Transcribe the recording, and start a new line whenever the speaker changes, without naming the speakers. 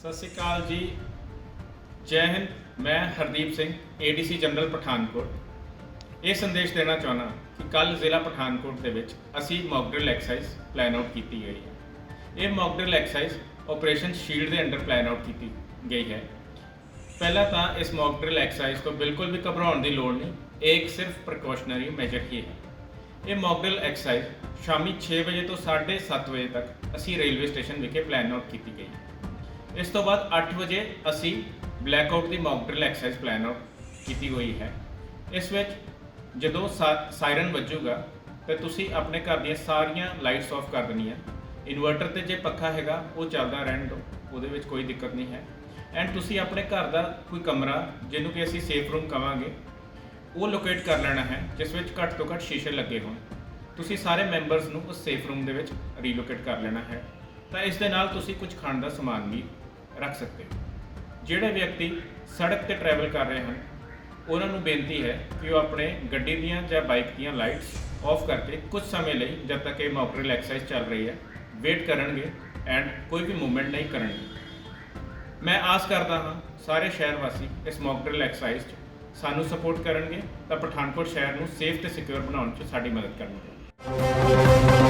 ਸਤਿ ਸ਼੍ਰੀ ਅਕਾਲ ਜੀ। ਜੈ ਹਿੰਦ, ਮੈਂ ਹਰਦੀਪ ਸਿੰਘ ਏਡੀਸੀ ਜਨਰਲ ਪਠਾਨਕੋਟ। ਇਹ ਸੰਦੇਸ਼ ਦੇਣਾ ਚਾਹੁੰਦਾ ਕਿ ਕੱਲ ਜ਼ਿਲ੍ਹਾ ਪਠਾਨਕੋਟ ਦੇ ਵਿੱਚ ਅਸੀਂ mock drill exercise plan out ਕੀਤੀ ਗਈ ਹੈ। ਇਹ mock drill exercise operation shield ਦੇ ਅੰਡਰ ਪਲਾਨ ਆਊਟ ਕੀਤੀ ਗਈ ਹੈ। ਪਹਿਲਾਂ ਤਾਂ ਇਸ ਮੌਕ ਡਰਿਲ ਐਕਸਰਸਾਈਜ਼ ਤੋਂ ਬਿਲਕੁਲ ਵੀ ਘਬਰਾਉਣ ਦੀ ਲੋੜ ਨਹੀਂ, ਇਹ ਇੱਕ ਸਿਰਫ ਪ੍ਰੀਕਾਸ਼ਨਰੀ ਮੈਜਰ ਹੀ ਹੈ। ਇਹ ਮੌਕ ਡਰਿਲ ਐਕਸਰਸਾਈਜ਼ ਸ਼ਾਮੀ 6 ਵਜੇ ਤੋਂ 7:30 ਵਜੇ ਤੱਕ ਅਸੀਂ ਰੇਲਵੇ ਸਟੇਸ਼ਨ ਵਿਖੇ ਪਲਾਨ ਆਊਟ ਕੀਤੀ ਗਈ ਇਸ ਤੋਂ ਬਾਅਦ 8 ਵਜੇ ਅਸੀਂ ਬਲੈਕਆਊਟ ਦੀ ਮੌਕ ਡਰਿਲ ਐਕਸਰਸਾਈਜ਼ ਪਲਾਨ ਕੀਤੀ ਹੋਈ ਹੈ। ਇਸ ਵਿੱਚ ਜਦੋਂ ਸਾ- ਸਾਇਰਨ ਵੱਜੂਗਾ, ਤੇ ਤੁਸੀਂ ਆਪਣੇ ਘਰ ਦੀਆਂ ਸਾਰੀਆਂ ਲਾਈਟਸ ਆਫ ਕਰ ਦੇਣੀਆਂ। ਇਨਵਰਟਰ ਤੇ ਜੇ ਪੱਖਾ ਹੈਗਾ, ਉਹ ਚੱਲਦਾ ਰਹਿਣ ਦਿਓ, ਉਹਦੇ ਵਿੱਚ ਕੋਈ ਦਿੱਕਤ ਨਹੀਂ ਹੈ। ਐਂਡ ਤੁਸੀਂ ਆਪਣੇ ਘਰ ਦਾ ਕੋਈ ਕਮਰਾ, ਜਿਹਨੂੰ ਕਿ ਅਸੀਂ ਸੇਫ ਰੂਮ ਕਵਾਂਗੇ, ਉਹ ਲੋਕੇਟ ਕਰ ਲੈਣਾ ਹੈ, ਜਿਸ ਵਿੱਚ ਘੱਟ ਤੋਂ ਘੱਟ ਸ਼ੀਸ਼ੇ ਲੱਗੇ ਹੋਣ। ਤੁਸੀਂ ਸਾਰੇ ਮੈਂਬਰਸ ਨੂੰ ਉਸ ਸੇਫ ਰੂਮ ਦੇ ਵਿੱਚ ਰੀਲੋਕੇਟ ਕਰ ਲੈਣਾ ਹੈ। ਤਾਂ ਇਸ ਦੇ ਨਾਲ ਤੁਸੀਂ ਕੁਝ ਖਾਣ ਦਾ ਸਮਾਨ ਵੀ ਰੱਖ ਸਕਦੇ ਹੋ। ਜਿਹੜੇ ਵਿਅਕਤੀ ਸੜਕ ਤੇ ਟਰੈਵਲ ਕਰ ਰਹੇ ਹਨ, ਉਹਨਾਂ ਨੂੰ ਬੇਨਤੀ ਹੈ ਕਿ ਉਹ ਆਪਣੇ ਗੱਡੀ ਦੀਆਂ ਜਾਂ ਬਾਈਕ ਦੀਆਂ ਲਾਈਟਸ ਆਫ ਕਰਕੇ ਕੁਝ ਸਮੇਂ ਲਈ ਜਦ ਤੱਕ ਇਹ ਮੌਕ ਐਕਸਰਸਾਈਜ਼ ਚੱਲ ਰਹੀ ਹੈ ਵੇਟ ਕਰਨਗੇ ਐਂਡ ਕੋਈ ਵੀ ਮੂਵਮੈਂਟ ਨਹੀਂ ਕਰਨਗੇ। ਮੈਂ ਆਸ ਕਰਦਾ ਹਾਂ ਸਾਰੇ ਸ਼ਹਿਰ ਵਾਸੀ ਇਸ ਮੌਕ ਡਰਿਲ ਐਕਸਰਸਾਈਜ਼ 'ਚ ਸਾਨੂੰ ਸਪੋਰਟ ਕਰਨਗੇ, ਤਾਂ ਪਠਾਨਕੋਟ ਸ਼ਹਿਰ ਨੂੰ ਸੇਫ ਤੇ ਸਿਕਿਉਰ ਬਣਾਉਣ 'ਚ ਸਾਡੀ ਮਦਦ ਕਰਨਗੇ।